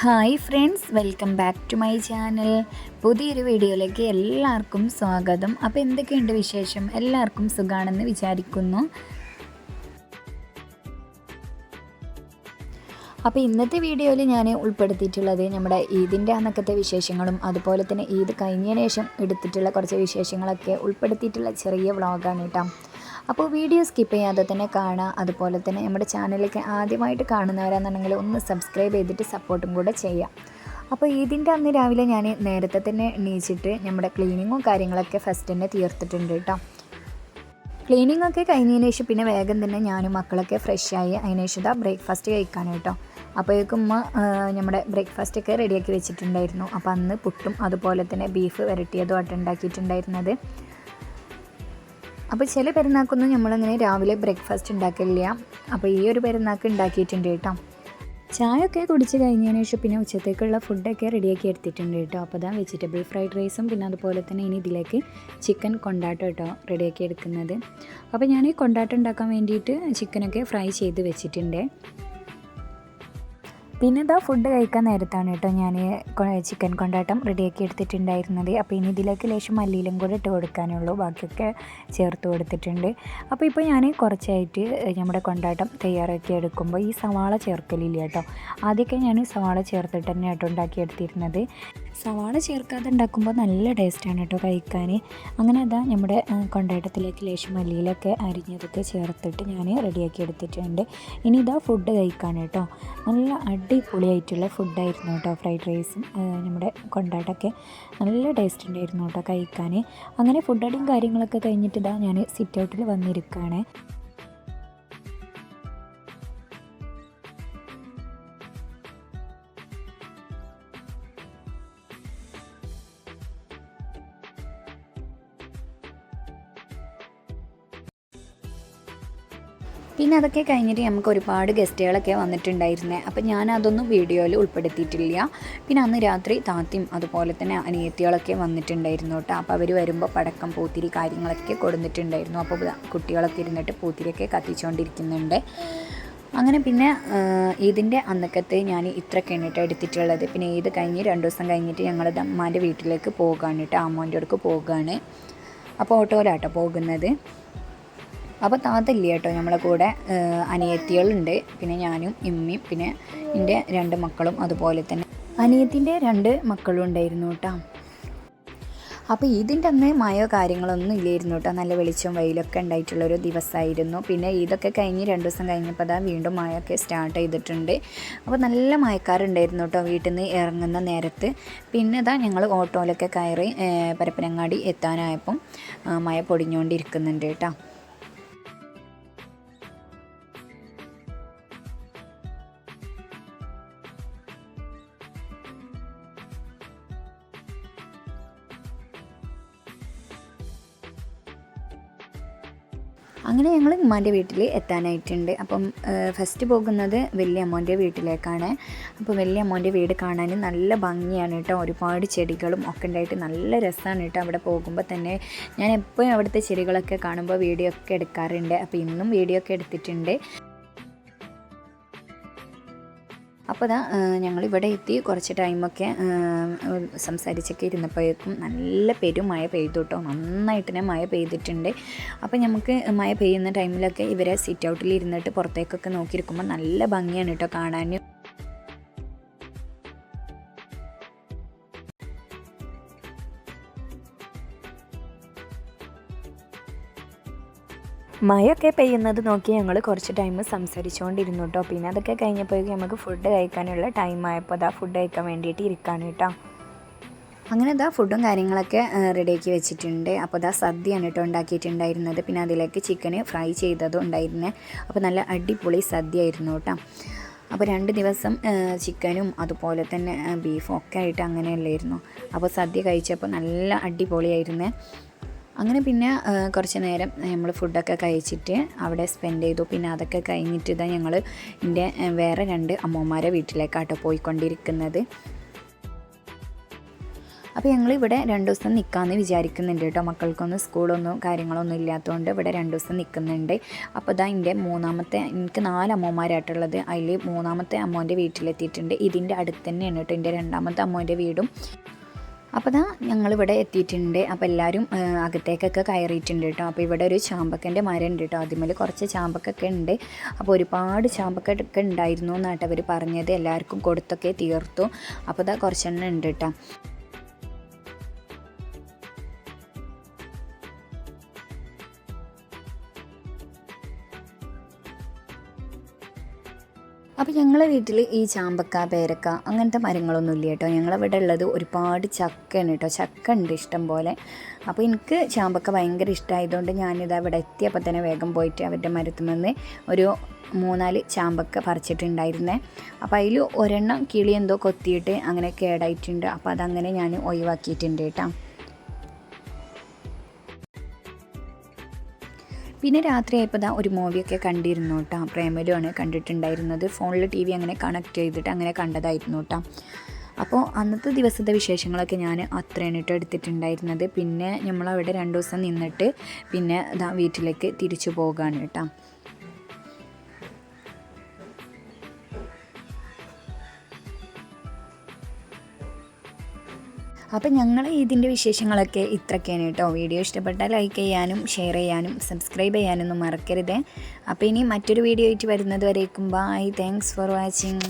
Hi friends welcome back to my channel. പുതിയൊരു വീഡിയോയിലേക്ക് എല്ലാവർക്കും സ്വാഗതം. അപ്പോൾ എന്തൊക്കെയുണ്ട് വിശേഷം? എല്ലാവർക്കും സുഖാണെന്ന് വിചാരിക്കുന്നു. അപ്പോൾ ഇന്നത്തെ വീഡിയോയിൽ ഞാൻ ഉൾപ്പെടുത്തിയിട്ടുള്ളത് നമ്മുടെ ഈദിന്റെ അന്നക്കത്തെ വിശേഷങ്ങളും അതുപോലെ തന്നെ ഈദ് കഴിഞ്ഞതിന് ശേഷം എടുത്തിട്ടുള്ള കുറച്ച് വിശേഷങ്ങളൊക്കെ ഉൾപ്പെടുത്തിയിട്ടുള്ള ചെറിയ വ്ളോഗാണ് കേട്ടോ. അപ്പോൾ വീഡിയോ സ്കിപ്പ് ചെയ്യാതെ തന്നെ കാണുക. അതുപോലെ തന്നെ നമ്മുടെ ചാനലിലേക്ക് ആദ്യമായിട്ട് കാണുന്നവരാണെന്നുണ്ടെങ്കിൽ ഒന്ന് സബ്സ്ക്രൈബ് ചെയ്തിട്ട് സപ്പോർട്ടും കൂടെ ചെയ്യാം അപ്പോൾ ഇതിന്റെ അന്ന് രാവിലെ ഞാൻ നേരത്തെ തന്നെ എണീച്ചിട്ട് നമ്മുടെ ക്ലീനിങ്ങും കാര്യങ്ങളൊക്കെ ഫസ്റ്റ് തന്നെ തീർത്തിട്ടുണ്ട് കേട്ടോ. ക്ലീനിങ് ഒക്കെ കഴിഞ്ഞതിന് ശേഷം പിന്നെ വേഗം തന്നെ ഞാനും മക്കളൊക്കെ ഫ്രഷ് ആയി അതിന് ശേഷം ഇതാ ബ്രേക്ക്ഫാസ്റ്റ് കഴിക്കാൻ കേട്ടോ. അപ്പോഴേക്കും ഉമ്മ നമ്മുടെ ബ്രേക്ക്ഫാസ്റ്റ് ഒക്കെ റെഡിയാക്കി വെച്ചിട്ടുണ്ടായിരുന്നു. അപ്പോൾ അന്ന് പുട്ടും അതുപോലെ തന്നെ ബീഫ് വരട്ടിയതുമായിട്ട് ഉണ്ടാക്കിയിട്ടുണ്ടായിരുന്നത്. അപ്പോൾ ചില പെരുന്നാക്കൊന്നും നമ്മളങ്ങനെ രാവിലെ ബ്രേക്ക്ഫാസ്റ്റ് ഉണ്ടാക്കില്ല അപ്പോൾ ഈ ഒരു പെരുന്നാക്ക് ഉണ്ടാക്കിയിട്ടുണ്ട് കേട്ടോ. ചായ ഒക്കെ കുടിച്ച് കഴിഞ്ഞതിന് ശേഷം പിന്നെ ഉച്ചത്തേക്കുള്ള ഫുഡൊക്കെ റെഡിയാക്കി എടുത്തിട്ടുണ്ട് കേട്ടോ. അപ്പോൾ അതാ വെജിറ്റബിൾ ഫ്രൈഡ് റൈസും പിന്നെ അതുപോലെ തന്നെ ഇനി ഇതിലേക്ക് ചിക്കൻ കൊണ്ടാട്ടം കേട്ടോ റെഡിയാക്കി എടുക്കുന്നത്. അപ്പോൾ ഞാൻ ഈ കൊണ്ടാട്ടം ഉണ്ടാക്കാൻ വേണ്ടിയിട്ട് ചിക്കനൊക്കെ ഫ്രൈ ചെയ്ത് വെച്ചിട്ടുണ്ട്. പിന്നെ ഇതാ ഫുഡ് കഴിക്കാൻ നേരത്താണ് കേട്ടോ ഞാൻ ചിക്കൻ കൊണ്ടാട്ടം റെഡിയാക്കി എടുത്തിട്ടുണ്ടായിരുന്നത്. അപ്പോൾ ഇനി ഇതിലേക്ക് ലേശം മല്ലിയിലും കൂടെ ഇട്ട് കൊടുക്കാനുള്ളൂ. ബാക്കിയൊക്കെ ചേർത്ത് കൊടുത്തിട്ടുണ്ട്. അപ്പോൾ ഇപ്പോൾ ഞാൻ കുറച്ചായിട്ട് നമ്മുടെ കൊണ്ടാട്ടം തയ്യാറാക്കി എടുക്കുമ്പോൾ ഈ സവാള ചേർക്കലില്ല കേട്ടോ. ആദ്യമൊക്കെ ഞാൻ സവാള ചേർത്തിട്ട് തന്നെ കേട്ടോ ഉണ്ടാക്കിയെടുത്തിരുന്നത് സവാള ചേർക്കാതെ ഉണ്ടാക്കുമ്പോൾ നല്ല ടേസ്റ്റാണ് കേട്ടോ കഴിക്കാൻ അങ്ങനെ അതാ നമ്മുടെ കൊണ്ടാട്ടത്തിലേക്ക് ലേശം മല്ലിയിലൊക്കെ അരിഞ്ഞതൊക്കെ ചേർത്തിട്ട് ഞാൻ റെഡിയാക്കി എടുത്തിട്ടുണ്ട്. ഇനി ഇതാ ഫുഡ് കഴിക്കാൻ കേട്ടോ. നല്ല അടിപൊളിയായിട്ടുള്ള ഫുഡായിരുന്നു കേട്ടോ ഫ്രൈഡ് റൈസും നമ്മുടെ കൊണ്ടാട്ടമൊക്കെ നല്ല ടേസ്റ്റ് ഉണ്ടായിരുന്നു കേട്ടോ കഴിക്കാൻ. അങ്ങനെ ഫുഡ് അടിയും കാര്യങ്ങളൊക്കെ കഴിഞ്ഞിട്ട് ഇതാ ഞാൻ സിറ്റ് ഔട്ടിൽ വന്നിരിക്കുകയാണ് പിന്നെ അതൊക്കെ കഴിഞ്ഞിട്ട് നമുക്ക് ഒരുപാട് ഗസ്റ്റുകളൊക്കെ വന്നിട്ടുണ്ടായിരുന്നേ. അപ്പം ഞാൻ അതൊന്നും വീഡിയോയിൽ ഉൾപ്പെടുത്തിയിട്ടില്ല. പിന്നെ അന്ന് രാത്രി താത്തിയും അതുപോലെ തന്നെ അനിയത്തികളൊക്കെ വന്നിട്ടുണ്ടായിരുന്നു കേട്ടോ. അപ്പോൾ അവർ വരുമ്പോൾ പടക്കം പൂത്തിരി കാര്യങ്ങളൊക്കെ കൊടുത്തിട്ടുണ്ടായിരുന്നു. അപ്പോൾ കുട്ടികളൊക്കെ ഇരുന്നിട്ട് പൂത്തിരിയൊക്കെ കത്തിച്ചുകൊണ്ടിരിക്കുന്നുണ്ട്. അങ്ങനെ പിന്നെ ഇതിന്റെ അന്നക്കത്തെ ഞാൻ ഇത്രയൊക്കെയാണ് കേട്ടോ എടുത്തിട്ടുള്ളത്. പിന്നെ ഇത് കഴിഞ്ഞ് രണ്ട് ദിവസം കഴിഞ്ഞിട്ട് ഞങ്ങൾ അമ്മാന്റെ വീട്ടിലേക്ക് പോകുകയാണ് കേട്ടോ. അമ്മോന്റെ അടുക്ക് പോകുകയാണ് അപ്പോൾ ഓട്ടോയിലാട്ടോ പോകുന്നത്. അപ്പോൾ താത്തല്ല കേട്ടോ നമ്മളെ കൂടെ അനിയത്തികളുണ്ട്. പിന്നെ ഞാനും ഇമ്മയും പിന്നെ എന്റെ രണ്ട് മക്കളും അതുപോലെ തന്നെ. അനിയത്തിന്റെ രണ്ട് മക്കളും ഉണ്ടായിരുന്നു കേട്ടോ. അപ്പോൾ ഇതിന്റെ അന്ന് മഴയോ കാര്യങ്ങളൊന്നും ഇല്ലായിരുന്നു കേട്ടോ. നല്ല വെളിച്ചം വെയിലൊക്കെ ഉണ്ടായിട്ടുള്ളൊരു ദിവസമായിരുന്നു. പിന്നെ ഇതൊക്കെ കഴിഞ്ഞ് രണ്ട് ദിവസം കഴിഞ്ഞപ്പോൾ അതാ വീണ്ടും മഴയൊക്കെ സ്റ്റാർട്ട് ചെയ്തിട്ടുണ്ട്. അപ്പോൾ നല്ല മയക്കാറുണ്ടായിരുന്നു കേട്ടോ വീട്ടിൽ നിന്ന് ഇറങ്ങുന്ന നേരത്ത്. പിന്നെ ഇതാ ഞങ്ങൾ ഓട്ടോയിലൊക്കെ കയറി പരപ്പനങ്ങാടി എത്താനായപ്പം മഴ പൊടിഞ്ഞുകൊണ്ടിരിക്കുന്നുണ്ട് കേട്ടോ. അങ്ങനെ ഞങ്ങൾ ഉമ്മാന്റെ വീട്ടിൽ എത്താനായിട്ടുണ്ട്. അപ്പം ഫസ്റ്റ് പോകുന്നത് വലിയ അമ്മോന്റെ വീട്ടിലേക്കാണ്. അപ്പോൾ വലിയ അമ്മോന്റെ വീട് കാണാൻ നല്ല ഭംഗിയാണ് കേട്ടോ. ഒരുപാട് ചെടികളും ഒക്കെ ഉണ്ടായിട്ട് നല്ല രസമാണ് കേട്ടോ അവിടെ പോകുമ്പോൾ തന്നെ. ഞാൻ എപ്പോഴും അവിടുത്തെ ചെടികളൊക്കെ കാണുമ്പോൾ വീഡിയോ ഒക്കെ എടുക്കാറുണ്ട്. അപ്പോൾ ഇന്നും വീഡിയോ ഒക്കെ എടുത്തിട്ടുണ്ട്. അപ്പോൾ അതാ ഞങ്ങളിവിടെ എത്തി. കുറച്ച് ടൈമൊക്കെ സംസാരിച്ചൊക്കെ ഇരുന്നപ്പോഴേക്കും നല്ല പെരുമഴ പെയ്തു കേട്ടോ നന്നായിട്ട് തന്നെ മഴ പെയ്തിട്ടുണ്ട്. അപ്പോൾ നമുക്ക് മഴ പെയ്യുന്ന ടൈമിലൊക്കെ ഇവരെ സിറ്റ് ഔട്ടിൽ ഇരുന്നിട്ട് പുറത്തേക്കൊക്കെ നോക്കിയിരിക്കുമ്പോൾ നല്ല ഭംഗിയാണ് കേട്ടോ കാണാൻ മഴയൊക്കെ പെയ്യുന്നത് നോക്കി ഞങ്ങൾ കുറച്ച് ടൈം സംസാരിച്ചുകൊണ്ടിരുന്നു കേട്ടോ പിന്നെ അതൊക്കെ കഴിഞ്ഞപ്പോഴേക്കും നമുക്ക് ഫുഡ് കഴിക്കാനുള്ള ടൈം ആയപ്പോൾ അതാ ഫുഡ് കഴിക്കാൻ വേണ്ടിയിട്ട് ഇരിക്കാണ് കേട്ടോ അങ്ങനെ ഇതാ ഫുഡും കാര്യങ്ങളൊക്കെ റെഡിയാക്കി വെച്ചിട്ടുണ്ട്. അപ്പോൾ ഇതാ സദ്യയാണ് കേട്ടോ ഉണ്ടാക്കിയിട്ടുണ്ടായിരുന്നത്. പിന്നെ അതിലേക്ക് ചിക്കന് ഫ്രൈ ചെയ്തതും ഉണ്ടായിരുന്നേ. അപ്പോൾ നല്ല അടിപൊളി സദ്യ ആയിരുന്നു കേട്ടോ അപ്പോൾ രണ്ട് ദിവസം ചിക്കനും അതുപോലെ തന്നെ ബീഫും ഒക്കെ ആയിട്ട് അങ്ങനെയല്ലായിരുന്നു. അപ്പോൾ സദ്യ കഴിച്ചപ്പോൾ നല്ല അടിപൊളിയായിരുന്നേ. അങ്ങനെ പിന്നെ കുറച്ച് നേരം നമ്മൾ ഫുഡൊക്കെ കഴിച്ചിട്ട് അവിടെ സ്പെൻഡ് ചെയ്തു. പിന്നെ അതൊക്കെ കഴിഞ്ഞിട്ട് ഇതാ ഞങ്ങൾ എന്റെ വേറെ രണ്ട് അമ്മമാരെ വീട്ടിലേക്കാട്ടോ പോയിക്കൊണ്ടിരിക്കുന്നത്. അപ്പോൾ ഞങ്ങൾ ഇവിടെ രണ്ട് ദിവസം നിൽക്കാമെന്ന് വിചാരിക്കുന്നുണ്ട് കേട്ടോ. മക്കൾക്കൊന്നും സ്കൂളൊന്നും കാര്യങ്ങളൊന്നും ഇല്ലാത്തതുകൊണ്ട് ഇവിടെ രണ്ട് ദിവസം നിൽക്കുന്നുണ്ട് അപ്പോൾ ഇതാ എന്റെ മൂന്നാമത്തെ എനിക്ക് നാല് അമ്മമാരായിട്ടുള്ളത് അതിൽ മൂന്നാമത്തെ അമ്മോന്റെ വീട്ടിലെത്തിയിട്ടുണ്ട്. ഇതിന്റെ അടുത്ത് തന്നെയാണ് കേട്ടോ. എന്റെ രണ്ടാമത്തെ അമ്മോന്റെ വീടും. അപ്പോൾ ദാ ഞങ്ങളിവിടെ എത്തിയിട്ടുണ്ട്. അപ്പോൾ എല്ലാവരും അകത്തേക്കൊക്കെ കയറിയിട്ടുണ്ട് കേട്ടോ. അപ്പോൾ ഇവിടെ ഒരു ചാമ്പക്കന്റെ മരം ഉണ്ട് കേട്ടോ. അതിമേൽ കുറച്ച് ചാമ്പക്കൊക്കെ ഉണ്ട്. അപ്പോൾ ഒരുപാട് ചാമ്പക്കൊക്കെ ഉണ്ടായിരുന്നു എന്നാട്ടവർ പറഞ്ഞത്. എല്ലാവർക്കും കൊടുത്തൊക്കെ തീർത്തു. അപ്പോൾ ഇതാ കുറച്ചെണ്ണം ഉണ്ട് കേട്ടോ. അപ്പോൾ ഞങ്ങളുടെ വീട്ടിൽ ഈ ചാമ്പക്ക പേരക്ക അങ്ങനത്തെ മരങ്ങളൊന്നും ഇല്ല കേട്ടോ. ഞങ്ങളിവിടെ ഉള്ളത് ഒരുപാട് ചക്കയാണ് കേട്ടോ. ചക്ക ഉണ്ട് ഇഷ്ടം പോലെ. അപ്പോൾ എനിക്ക് ചാമ്പക്ക ഭയങ്കര ഇഷ്ടമായതുകൊണ്ട് ഞാനിത് അവിടെ എത്തിയപ്പോൾ തന്നെ വേഗം പോയിട്ട് അവരുടെ മരത്തിൽ നിന്ന് ഒരു മൂന്നാൽ ചാമ്പക്ക പറിച്ചിട്ടുണ്ടായിരുന്നേ. അപ്പോൾ അതിൽ ഒരെണ്ണം കിളി എന്തോ കൊത്തിയിട്ട് അങ്ങനെ കേടായിട്ടുണ്ട്. അപ്പോൾ അതങ്ങനെ ഞാൻ ഒഴിവാക്കിയിട്ടുണ്ട് കേട്ടോ. പിന്നെ രാത്രി ആയപ്പോൾ ദാ ഒരു മൂവിയൊക്കെ കണ്ടിരുന്നു കേട്ടോ പ്രേമലുമാണ് കണ്ടിട്ടുണ്ടായിരുന്നത്. ഫോണിൽ ടി വി അങ്ങനെ കണക്ട് ചെയ്തിട്ട് അങ്ങനെ കണ്ടതായിരുന്നു കേട്ടോ അപ്പോൾ അന്നത്തെ ദിവസത്തെ വിശേഷങ്ങളൊക്കെ ഞാൻ അത്രയാണ് കേട്ടോ എടുത്തിട്ടുണ്ടായിരുന്നത്. പിന്നെ നമ്മളവിടെ രണ്ട് ദിവസം നിന്നിട്ട് പിന്നെ വീട്ടിലേക്ക് തിരിച്ചു പോകുകയാണ് കേട്ടോ അപ്പം ഞങ്ങൾ ഇതിന്റെ വിശേഷങ്ങളൊക്കെ ഇത്രയൊക്കെയാണ് കേട്ടോ. വീഡിയോ ഇഷ്ടപ്പെട്ടാൽ ലൈക്ക് ചെയ്യാനും ഷെയർ ചെയ്യാനും സബ്സ്ക്രൈബ് ചെയ്യാനൊന്നും മറക്കരുത്. അപ്പോൾ ഇനി മറ്റൊരു വീഡിയോ ആയിട്ട് വരുന്നത് വരേക്കും. Bye thanks for watching